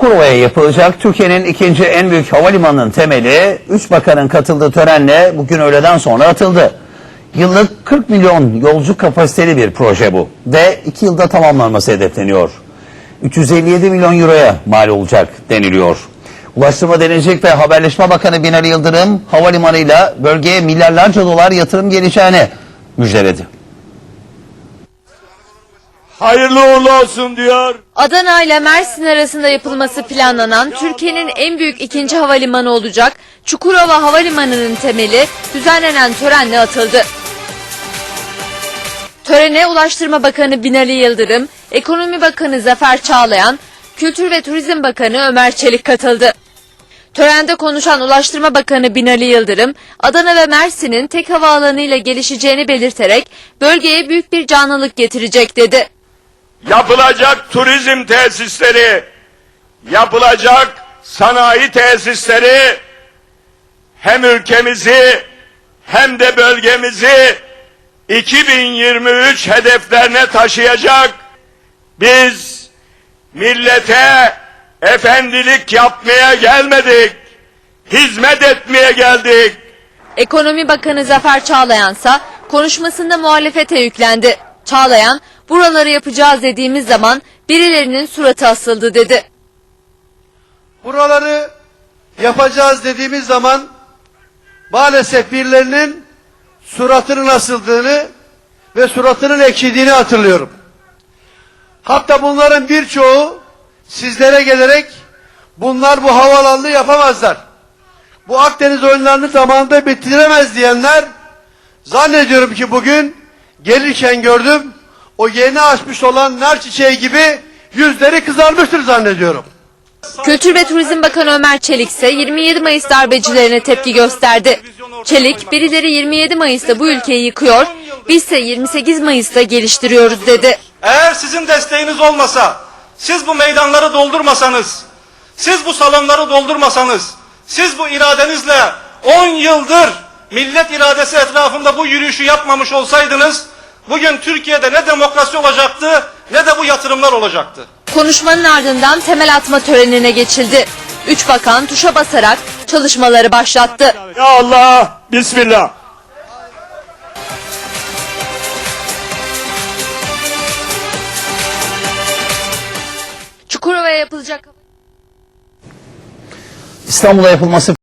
Çukurova'ya yapılacak Türkiye'nin ikinci en büyük havalimanının temeli 3 bakanın katıldığı törenle bugün öğleden sonra atıldı. Yıllık 40 milyon yolcu kapasiteli bir proje bu ve 2 yılda tamamlanması hedefleniyor. 357 milyon euroya mal olacak deniliyor. Ulaştırma Denizcilik ve Haberleşme Bakanı Binali Yıldırım havalimanıyla bölgeye milyarlarca dolar yatırım geleceğini müjdeledi. Hayırlı uğurlu olsun diyor. Adana ile Mersin arasında yapılması planlanan Türkiye'nin en büyük ikinci havalimanı olacak Çukurova Havalimanı'nın temeli düzenlenen törenle atıldı. Törene Ulaştırma Bakanı Binali Yıldırım, Ekonomi Bakanı Zafer Çağlayan, Kültür ve Turizm Bakanı Ömer Çelik katıldı. Törende konuşan Ulaştırma Bakanı Binali Yıldırım, Adana ve Mersin'in tek havaalanıyla gelişeceğini belirterek bölgeye büyük bir canlılık getirecek dedi. Yapılacak turizm tesisleri, yapılacak sanayi tesisleri hem ülkemizi hem de bölgemizi 2023 hedeflerine taşıyacak. Biz millete efendilik yapmaya gelmedik. Hizmet etmeye geldik. Ekonomi Bakanı Zafer Çağlayan ise konuşmasında muhalefete yüklendi. Çağlayan, buraları yapacağız dediğimiz zaman birilerinin suratı asıldı dedi. Buraları yapacağız dediğimiz zaman maalesef birilerinin suratının asıldığını ve suratının ekşidiğini hatırlıyorum. Hatta bunların birçoğu sizlere gelerek bunlar bu havalanını yapamazlar. Bu Akdeniz oyunlarını zamanında bitiremez diyenler zannediyorum ki bugün gelirken gördüm o yeni açmış olan nar çiçeği gibi yüzleri kızarmıştır zannediyorum. Kültür ve Turizm Bakanı Ömer Çelik ise 27 Mayıs darbecilerine tepki gösterdi. Çelik, birileri 27 Mayıs'ta bu ülkeyi yıkıyor, bizse 28 Mayıs'ta geliştiriyoruz dedi. Eğer sizin desteğiniz olmasa, siz bu meydanları doldurmasanız, siz bu salonları doldurmasanız, siz bu iradenizle 10 yıldır millet iradesi etrafında bu yürüyüşü yapmamış olsaydınız, bugün Türkiye'de ne demokrasi olacaktı ne de bu yatırımlar olacaktı. Konuşmanın ardından temel atma törenine geçildi. Üç bakan tuşa basarak çalışmaları başlattı. Ya Allah, Bismillah. Çukurova'ya yapılacak İstanbul'a yapılması